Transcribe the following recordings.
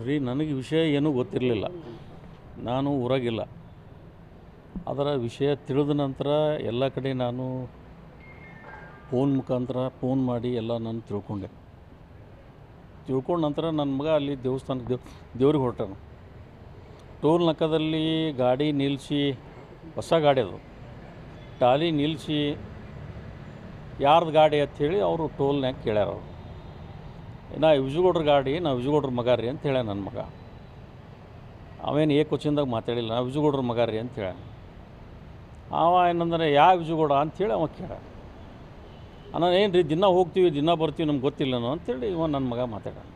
ನೋಡ್ರಿ, ನನಗೆ ವಿಷಯ ಏನೂ ಗೊತ್ತಿರಲಿಲ್ಲ. ನಾನು ಊರಾಗಿಲ್ಲ. ಅದರ ವಿಷಯ ತಿಳಿದ ನಂತರ ಎಲ್ಲ ಕಡೆ ನಾನು ಫೋನ್ ಮುಖಾಂತರ ಫೋನ್ ಮಾಡಿ ಎಲ್ಲ ನಾನು ತಿಳ್ಕೊಂಡೆ. ತಿಳ್ಕೊಂಡ ನಂತರ ನನ್ನ ಮಗ ಅಲ್ಲಿ ದೇವಸ್ಥಾನಕ್ಕೆ ದೇವ್, ದೇವ್ರಿಗೆ ಹೊರಟನು. ಟೋಲ್ ನಕ್ಕದಲ್ಲಿ ಗಾಡಿ ನಿಲ್ಲಿಸಿ ಹೊಸ ಗಾಡಿ ಅದು. ಟಾಲಿ ನಿಲ್ಲಿಸಿ ಯಾರ್ದು ಗಾಡಿ ಅಂಥೇಳಿ ಅವರು ಟೋಲ್ನ್ಯಾಗ ಕೇಳ್ಯಾರ ಅವರು. ನಾ ವಿಜುಗೌಡ್ರ ಗಾಡಿ, ನಾ ವಿಜುಗೌಡ್ರ ಮಗ ರೀ ಅಂತ ಹೇಳ್ಯಾನ ನನ್ನ ಮಗ. ಅವೇನು ಏ ಕೊಚ್ಚಿಂದಾಗ ಮಾತಾಡಿಲ್ಲ, ನಾ ವಿಜುಗೌಡ್ರ ಮಗ ರೀ ಅಂತ ಹೇಳ್ಯಾನ. ಅವ ಏನಂದ್ರೆ ಯಾವ ವಿಜುಗೌಡ ಅಂಥೇಳಿ ಅವ ಕೇಳ ನಾನು ಏನು ರೀ ದಿನ ಹೋಗ್ತೀವಿ, ದಿನ ಬರ್ತೀವಿ, ನಮ್ಗೆ ಗೊತ್ತಿಲ್ಲನೋ ಅಂತೇಳಿ ಇವ ನನ್ನ ಮಗ ಮಾತಾಡೋಣ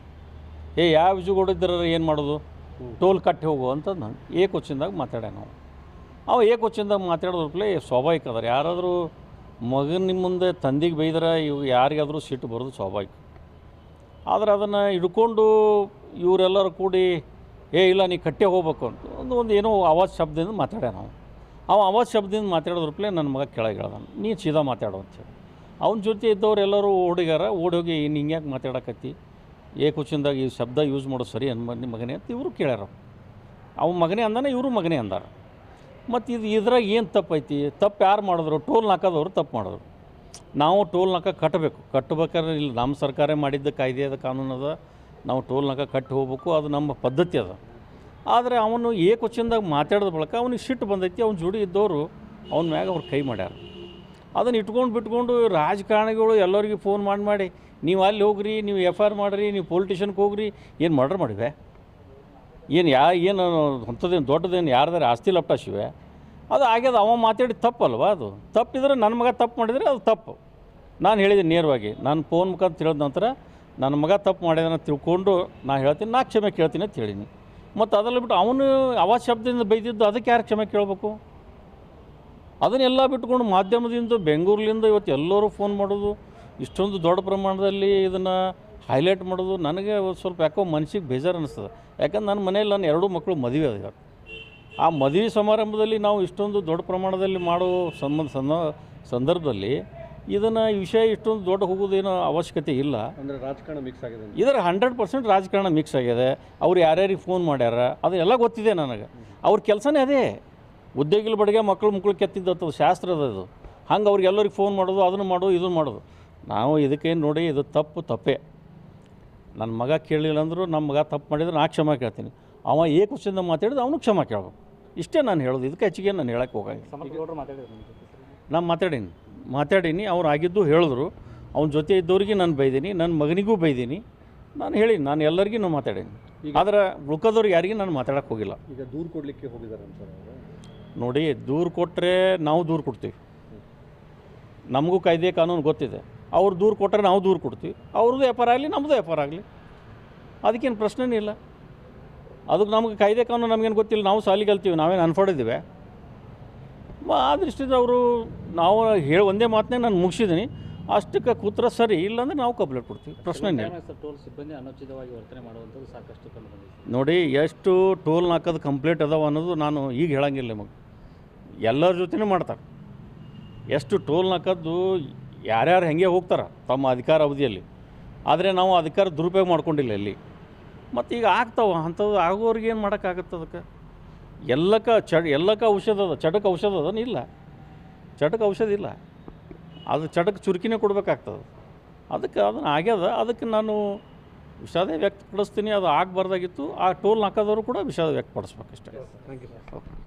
ಏ ಯಾವ ವಿಜುಗೌಡ ಇದ್ದಾರ ಏನು ಮಾಡೋದು? ಟೋಲ್ ಕಟ್ಟಿ ಹೋಗು ಅಂತ ನಾನು ಏ ಕೊಚ್ಚಿಂದಾಗ ಮಾತಾಡ್ಯಾನ ಅವ. ಅವ ಏ ಕೊಚ್ಚಿಂದಾಗ ಮಾತಾಡೋದ್ರಪ್ಲೆ ಸ್ವಾಭಾವಿಕ ಅದಾರೆ. ಯಾರಾದರೂ ಮಗನ ಮುಂದೆ ತಂದೆಗೆ ಬೈದ್ರೆ, ಇವು ಯಾರಿಗಾದರೂ ಸಿಟ್ಟು ಬರೋದು ಸ್ವಾಭಾವಿಕ. ಆದರೆ ಅದನ್ನು ಹಿಡ್ಕೊಂಡು ಇವರೆಲ್ಲರೂ ಕೂಡಿ, ಏ, ಇಲ್ಲ, ನೀ ಕಟ್ಟೆ ಹೋಗ್ಬೇಕು ಅಂತ ಒಂದು ಒಂದು ಏನೋ ಆವಾಜ್ ಶಬ್ದದಿಂದ ಮಾತಾಡ್ಯ ನಾವು ಅವ ಆವಾಜ್ ಶಬ್ದದಿಂದ ಮಾತಾಡೋದ್ರಪ್ಲೆ ನನ್ನ ಮಗ ಕೆಳಗೆ ಹೇಳ್ದಾನ ನೀ ಸೀದಾ ಮಾತಾಡು ಅಂತೇಳಿ ಅವನ ಜೊತೆ ಇದ್ದವ್ರು ಎಲ್ಲರೂ ಓಡಿಗಾರ ಓಡಿ ಹೋಗಿ ಇನ್ನು ಹಿಂಗ್ಯಾಕೆ ಮಾತಾಡಕತ್ತಿ? ಏ ಕುಚಿಂದಾಗ ಈ ಶಬ್ದ ಯೂಸ್ ಮಾಡೋದು ಸರಿ ಅನ್ಮ ನಿಮ್ಮ ಮಗನೇ ಅಂತ ಇವರು ಕೇಳ್ಯಾರ ಅವ ಮಗನೇ ಅಂದಾನೆ, ಇವರು ಮಗನೇ ಅಂದಾರ. ಮತ್ತು ಇದು ಇದ್ರಾಗ ಏನು ತಪ್ಪೈತಿ? ತಪ್ಪು ಯಾರು ಮಾಡಿದ್ರು? ಟೋಲ್ ಹಾಕೋದವ್ರು ತಪ್ಪು ಮಾಡಿದ್ರು. ನಾವು ಟೋಲ್ ನಾಕ ಕಟ್ಟಬೇಕು. ಕಟ್ಟಬೇಕಾದ್ರೆ ಇಲ್ಲಿ ನಮ್ಮ ಸರ್ಕಾರ ಮಾಡಿದ್ದ ಕಾಯ್ದೆ ಅದ ಕಾನೂನು ಅದ. ನಾವು ಟೋಲ್ ನಾಕ ಕಟ್ಟಿ ಹೋಗ್ಬೇಕು. ಅದು ನಮ್ಮ ಪದ್ಧತಿ ಅದ. ಆದರೆ ಅವನು ಏಕವಚನದಾಗ ಮಾತಾಡಿದ ಬಳಿಕ ಅವನಿಗೆ ಸಿಟ್ಟು ಬಂದೈತಿ. ಅವ್ನ ಜೋಡಿ ಇದ್ದವರು ಅವನ ಮ್ಯಾಗ ಅವ್ರು ಕೈ ಮಾಡ್ಯಾರ. ಅದನ್ನು ಇಟ್ಕೊಂಡು ಬಿಟ್ಕೊಂಡು ರಾಜಕಾರಣಿಗಳು ಎಲ್ಲರಿಗೂ ಫೋನ್ ಮಾಡಿ ಮಾಡಿ, ನೀವು ಅಲ್ಲಿ ಹೋಗ್ರಿ, ನೀವು ಎಫ್ ಐ ಆರ್ ಮಾಡಿರಿ, ನೀವು ಪೊಲಿಟಿಷನ್ಗೆ ಹೋಗ್ರಿ, ಏನು ಮರ್ಡರ್ ಮಾಡಿವೆ? ಏನು ಯಾ, ಏನು ಅಂಥದ್ದೇನು ದೊಡ್ಡದೇನು ಯಾರ್ದಾರು ಆಸ್ತಿ ಲಪ್ಟಾಶಿವೆ ಅದು ಆಗ್ಯದ, ಅವ ಮಾತಾಡಿ ತಪ್ಪಲ್ವಾ ಅದು? ತಪ್ಪಿದ್ರೆ ನನ್ನ ಮಗ ತಪ್ಪು ಮಾಡಿದರೆ ಅದು ತಪ್ಪು. ನಾನು ಹೇಳಿದೆ ನೇರವಾಗಿ, ನಾನು ಫೋನ್ ಮುಖಾಂತರ ತಿಳಿದ ನಂತರ ನನ್ನ ಮಗ ತಪ್ಪು ಮಾಡಿದನ್ನು ತಿಳ್ಕೊಂಡು ನಾನು ಹೇಳ್ತೀನಿ, ನಾ ಕ್ಷಮೆ ಕೇಳ್ತೀನಿ ಅಂತ ಹೇಳೀನಿ. ಮತ್ತು ಅದರಲ್ಲಿ ಬಿಟ್ಟು ಅವನು ಅವ ಶಬ್ದದಿಂದ ಬೈದಿದ್ದು ಅದಕ್ಕೆ ಯಾರು ಕ್ಷಮೆ ಕೇಳಬೇಕು? ಅದನ್ನೆಲ್ಲ ಬಿಟ್ಕೊಂಡು ಮಾಧ್ಯಮದಿಂದ ಬೆಂಗಳೂರಿಂದ ಇವತ್ತು ಎಲ್ಲರೂ ಫೋನ್ ಮಾಡೋದು, ಇಷ್ಟೊಂದು ದೊಡ್ಡ ಪ್ರಮಾಣದಲ್ಲಿ ಇದನ್ನು ಹೈಲೈಟ್ ಮಾಡೋದು, ನನಗೆ ಸ್ವಲ್ಪ ಯಾಕೋ ಮನಸ್ಸಿಗೆ ಬೇಜಾರು ಅನ್ನಿಸ್ತದೆ ಯಾಕಂದ್ರೆ ನನ್ನ ಮನೇಲಿ ನನ್ನ ಎರಡೂ ಮಕ್ಕಳು ಮದುವೆ ಅದ ಆ ಮದುವೆ ಸಮಾರಂಭದಲ್ಲಿ ನಾವು ಇಷ್ಟೊಂದು ದೊಡ್ಡ ಪ್ರಮಾಣದಲ್ಲಿ ಮಾಡೋ ಸಂಬಂಧ ಸಂದ ಸಂದರ್ಭದಲ್ಲಿ ಇದನ್ನು ಈ ವಿಷಯ ಇಷ್ಟೊಂದು ದೊಡ್ಡ ಹೋಗೋದೇನೋ ಅವಶ್ಯಕತೆ ಇಲ್ಲ. ಅಂದರೆ ರಾಜಕಾರಣ ಮಿಕ್ಸ್ ಆಗಿದೆ ಇದರ ಹಂಡ್ರೆಡ್ ಪರ್ಸೆಂಟ್ ರಾಜಕಾರಣ ಮಿಕ್ಸ್ ಆಗಿದೆ. ಅವ್ರು ಯಾರ್ಯಾರಿಗೆ ಫೋನ್ ಮಾಡ್ಯಾರ ಅದೆಲ್ಲ ಗೊತ್ತಿದೆ ನನಗೆ. ಅವ್ರ ಕೆಲಸನೇ ಅದೇ. ಉದ್ಯೋಗಿಗಳ ಬಡಿಗೆ ಮಕ್ಕಳು ಮಕ್ಕಳು ಕೆತ್ತಿದ್ದದ್ದು ಶಾಸ್ತ್ರ ಅದ ಅದು. ಹಂಗೆ ಅವ್ರಿಗೆಲ್ಲರಿಗೆ ಫೋನ್ ಮಾಡೋದು ಅದನ್ನು ಮಾಡೋದು ಇದನ್ನು ಮಾಡೋದು. ನಾವು ಇದಕ್ಕೆ ನೋಡಿ ಇದು ತಪ್ಪು ತಪ್ಪೇ. ನನ್ನ ಮಗ ಕೇಳಲಿಲ್ಲ ಅಂದರೂ ನಮ್ಮ ಮಗ ತಪ್ಪು ಮಾಡಿದ್ರೆ ನಾ ಕ್ಷಮೆ ಕೇಳ್ತೀನಿ. ಅವ ಏ ಕ್ವಶನ್ದ ಮಾತಾಡಿದ್ರೆ ಅವನು ಕ್ಷಮೆ ಕೇಳಬೇಕು. ಇಷ್ಟೇ ನಾನು ಹೇಳೋದು. ಇದಕ್ಕೆ ಹೆಚ್ಚಿಗೆ ನಾನು ಹೇಳಕ್ಕೆ ಹೋಗಂಗಿಲ್ಲ. ಸರ್. ನಾನು ಮಾತಾಡೀನಿ. ಮಾತಾಡೀನಿ ಅವ್ರು ಆಗಿದ್ದು ಹೇಳಿದ್ರು. ಅವನ ಜೊತೆ ಇದ್ದವ್ರಿಗೆ ನಾನು ಬೈದೀನಿ ನನ್ನ ಮಗನಿಗೂ ಬೈದೀನಿ. ನಾನು ಹೇಳಿ ನಾನು ಎಲ್ಲರಿಗೂ ನಾನು ಮಾತಾಡೀನಿ ಆದ್ರೆ ಉಳ್ಕೋದವ್ರಿಗೆ ಯಾರಿಗೂ ನಾನು ಮಾತಾಡೋಕ್ಕೆ ಹೋಗಿಲ್ಲ. ಈಗ ದೂರು ಕೊಡಲಿಕ್ಕೆ ಹೋಗಿದ್ದಾರೆ ನೋಡಿ ದೂರು ಕೊಟ್ಟರೆ ನಾವು ದೂರು ಕೊಡ್ತೀವಿ. ನಮಗೂ ಕಾಯ್ದೆ ಕಾನೂನು ಗೊತ್ತಿದೆ. ಅವ್ರು ದೂರು ಕೊಟ್ಟರೆ ನಾವು ದೂರು ಕೊಡ್ತೀವಿ. ಅವ್ರದ್ದು ವ್ಯಾಪಾರ ಆಗಲಿ ನಮ್ಮದು ವ್ಯಾಪಾರ ಆಗಲಿ. ಅದಕ್ಕೇನು ಪ್ರಶ್ನೆನೇ ಇಲ್ಲ. ಅದಕ್ಕೆ ನಮಗೆ ಕಾಯ್ದೆ ಕಾನೂನು ನಮಗೇನು ಗೊತ್ತಿಲ್ಲ ನಾವು ಸಾಲಿಗೆ ಕಲ್ತೀವಿ ನಾವೇನು ಅನ್ಫರ್ಡಿದ್ದೀವಿ. ಆ ದೃಷ್ಟಿಯಿಂದ ಅವರು ನಾವು ಹೇಳಿ ಒಂದೇ ಮಾತನ್ನೇ ನಾನು ಮುಗಿಸಿದ್ದೀನಿ. ಅಷ್ಟಕ್ಕೆ ಕೂತ್ರ ಸರಿ ಇಲ್ಲಾಂದ್ರೆ ನಾವು ಕಂಪ್ಲೇಂಟ್ ಕೊಡ್ತೀವಿ ಪ್ರಶ್ನೆ ಟೋಲ್ ಸಿಬ್ಬಂದಿ ಅನುಚಿತವಾಗಿ ವರ್ತನೆ ಮಾಡುವಂಥದ್ದು ಸಾಕಷ್ಟು ಕಂಡು ನೋಡಿ ಎಷ್ಟು ಟೋಲ್ ಹಾಕೋದು ಕಂಪ್ಲೇಂಟ್ ಅದಾವ ಅನ್ನೋದು ನಾನು ಈಗ ಹೇಳಂಗಿಲ್ಲ ನಿಮಗೆ. ಎಲ್ಲರ ಜೊತೆನೂ ಮಾಡ್ತಾರೆ. ಎಷ್ಟು ಟೋಲ್ ಹಾಕೋದು ಯಾರ್ಯಾರು ಹೆಂಗೆ ಹೋಗ್ತಾರೆ ತಮ್ಮ ಅಧಿಕಾರ ಅವಧಿಯಲ್ಲಿ. ಆದರೆ ನಾವು ಅಧಿಕಾರ ದುರುಪಯೋಗ ಮಾಡ್ಕೊಂಡಿಲ್ಲ ಇಲ್ಲಿ. ಮತ್ತು ಈಗ ಆಗ್ತಾವ ಅಂಥದ್ದು ಆಗೋರಿಗೆ ಏನು ಮಾಡೋಕ್ಕಾಗತ್ತೆ ಅದಕ್ಕೆ? ಎಲ್ಲಕ್ಕ ಚಡ್ ಎಲ್ಲಕ್ಕ ಔಷಧ ಅದ? ಚಟಕ್ಕೆ ಔಷಧ ಅದನ್ನು ಇಲ್ಲ. ಚಟಕ್ಕೆ ಔಷಧ ಇಲ್ಲ. ಅದು ಚಟಕ್ಕೆ ಚುರುಕಿನೇ ಕೊಡಬೇಕಾಗ್ತದೆ. ಅದಕ್ಕೆ ಅದನ್ನು ಆಗ್ಯದ. ಅದಕ್ಕೆ ನಾನು ವಿಷಾದ ವ್ಯಕ್ತಪಡಿಸ್ತೀನಿ. ಅದು ಆಗಬಾರ್ದಾಗಿತ್ತು. ಆ ಟೋಲ್ ಹಾಕೋದವರು ಕೂಡ ವಿಷಾದ ವ್ಯಕ್ತಪಡಿಸ್ಬೇಕಷ್ಟೇ. Thank you sir okay